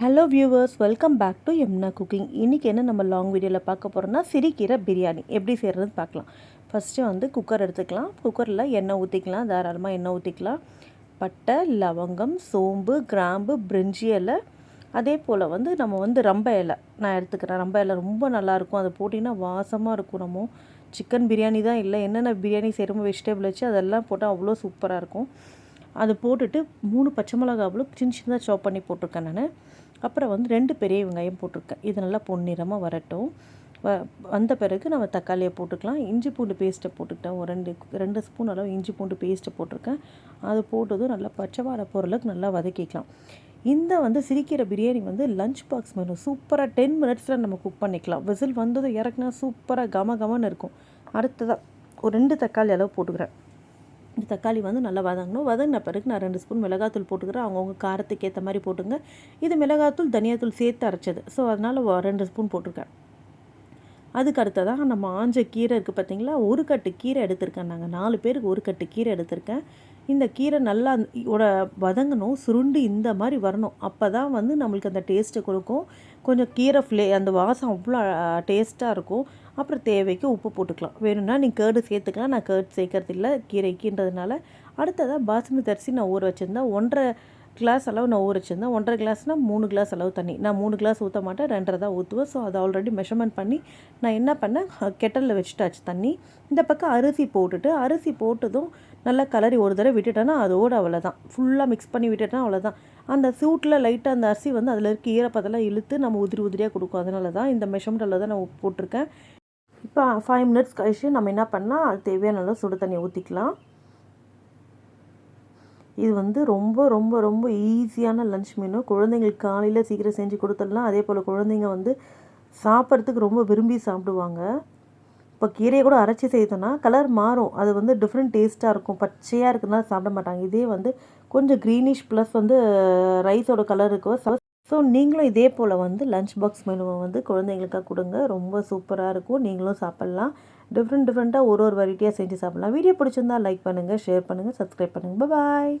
Hello viewers welcome back to எம்னா cooking இன்றைக்கி என்ன நம்ம லாங் வீடியோவில் பார்க்க போகிறோம்னா சிரிக்கீரை பிரியாணி. எப்படி செய்கிறதுன்னு பார்க்கலாம். ஃபஸ்ட்டு வந்து குக்கர் எடுத்துக்கலாம். குக்கரில் எண்ணெய் ஊற்றிக்கலாம் தாராளமாக எண்ணெய் ஊற்றிக்கலாம் பட்டை லவங்கம் சோம்பு கிராம்பு பிரிஞ்சி இலை. அதே போல் வந்து நம்ம வந்து ரம்ப இலை. நான் எடுத்துக்கிறேன். ரம்ப இலை ரொம்ப நல்லாயிருக்கும் அதை போட்டிங்கன்னா வாசமாக இருக்கும் நம்ம. சிக்கன் பிரியாணி தான் இல்லை. என்னென்ன பிரியாணி செய்கிறோமோ வெஜிடபிள் வச்சு அதெல்லாம் போட்டால் அவ்வளோ சூப்பராக இருக்கும். அது போட்டுட்டு மூணு பச்சை மிளகாவும் சின்ன சின்னதாக சாப் பண்ணி போட்டிருக்கேன் நான். அப்புறம் வந்து ரெண்டு பெரிய வெங்காயம் போட்டிருக்கேன். இது நல்லா பொன்னிறமாக வரட்டும். வ வந்த பிறகு நம்ம தக்காளியை போட்டுக்கலாம். இஞ்சி பூண்டு பேஸ்ட்டை போட்டுக்கிட்டேன். ஒரு ரெண்டு ரெண்டு ஸ்பூன் அளவு இஞ்சி பூண்டு பேஸ்ட்டை போட்டிருக்கேன். அது போட்டதும் நல்லா பச்சை பொருளுக்கு நல்லா வதக்கிக்கலாம். இந்த வந்து சிரிக்கிற பிரியாணி வந்து லஞ்ச் பாக்ஸ் மெனு சூப்பராக டென் மினிட்ஸில் நம்ம குக் பண்ணிக்கலாம். விசில் வந்ததும் இறக்குனா சூப்பராக கம கமன்னு இருக்கும். அடுத்ததாக ஒரு ரெண்டு தக்காளி அளவு போட்டுக்கிறேன். தக்காளி வந்து நல்லா வதங்கணும். வதங்கின பிறகு நான் ரெண்டு ஸ்பூன் மிளகாத்தூள் போட்டுக்கிறேன். அவங்கவுங்க காரத்துக்கு ஏற்ற மாதிரி போட்டுங்க. இது மிளகாத்தூள் தனியாத்தூள் சேர்த்து அரைச்சது. ஸோ அதனால் ரெண்டு ஸ்பூன் போட்டிருக்கேன். அதுக்கு அடுத்ததாக நம்ம ஆஞ்ச கீரை இருக்குது பார்த்தீங்களா ஒரு கட்டு கீரை எடுத்திருக்கேன் நாங்கள் நாலு பேருக்கு ஒரு கட்டு கீரை எடுத்திருக்கேன். இந்த கீரை நல்லா ஓட வதங்கணும் சுருண்டு இந்த மாதிரி வரணும். அப்போ தான் வந்து நம்மளுக்கு அந்த டேஸ்ட்டை கொடுக்கும். கொஞ்சம் கீரை ஃப்ளே அந்த வாசம் அவ்வளோ டேஸ்ட்டாக இருக்கும். அப்புறம் தேவைக்கு உப்பு போட்டுக்கலாம். வேணும்னா நீ கேர்டு சேர்த்துக்கலாம். நான் கேர்டு சேர்க்கறது இல்லை கீரைக்குன்றதுனால அடுத்ததாக பாஸ்மதி அரிசி நான் ஊற வச்சுருந்தேன். ஒன்றரை கிளாஸ் அளவு நான் ஊற வச்சுருந்தேன் ஒன்றரை கிளாஸ்னால் மூணு கிளாஸ் அளவு தண்ணி. நான் மூணு கிளாஸ் ஊற்ற மாட்டேன் ரெண்டரை தான் ஊற்றுவேன் ஸோ அதை ஆல்ரெடி மெஷர்மெண்ட் பண்ணி நான் என்ன பண்ணேன்? கெட்டலில் வச்சுட்டாச்சு தண்ணி. இந்த பக்கம் அரிசி போட்டுட்டு அரிசி போட்டதும் நல்லா கலரி ஒரு தடவை விட்டுட்டேன்னா அதோடு அவ்வளோதான் ஃபுல்லாக மிக்ஸ் பண்ணி விட்டுட்டேன்னா அவ்வளோதான் அந்த சூட்டில் லைட்டாக அந்த அரிசி வந்து அதில் இருக்க ஈரப்பதெல்லாம் இழுத்து நம்ம உதிரி உதிரியாக கொடுக்கும். அதனால தான் இந்த மெஷர்மெண்ட்டில் தான் நான் போட்டிருக்கேன். இப்போ ஃபைவ் மினிட்ஸ் கழிச்சு நம்ம என்ன பண்ணால் அது தேவையான அளவு சுடு தண்ணி ஊற்றிக்கலாம் இது வந்து ரொம்ப ரொம்ப ரொம்ப ஈஸியான லன்ச் மெனு குழந்தைங்களுக்கு காலையில் சீக்கிரம் செஞ்சு கொடுத்துடலாம். அதே போல் குழந்தைங்க வந்து சாப்பிட்றதுக்கு ரொம்ப விரும்பி சாப்பிடுவாங்க. இப்போ கீரையை கூட அரைச்சி செய்தோன்னா கலர் மாறும். அது வந்து டிஃப்ரெண்ட் டேஸ்ட்டாக இருக்கும். பச்சையாக இருக்குதுனால சாப்பிட மாட்டாங்க. இதே வந்து கொஞ்சம் க்ரீனிஷ் ப்ளஸ் வந்து ரைஸோட கலர் இருக்கும் ஸோ நீங்களும் இதே போல் வந்து லஞ்ச் பாக்ஸ் மெனுவை வந்து குழந்தைங்களுக்காக கொடுங்க. ரொம்ப சூப்பராக இருக்கும். நீங்களும் சாப்பிட்லாம். டிஃப்ரெண்ட் டிஃப்ரெண்ட்டாக ஒரு ஒரு வெரைட்டியாக செஞ்சு சாப்பிட்லாம். வீடியோ பிடிச்சிருந்தா லைக் பண்ணுங்கள் ஷேர் பண்ணுங்கள் சப்ஸ்கிரைப் பண்ணுங்கள் பாய்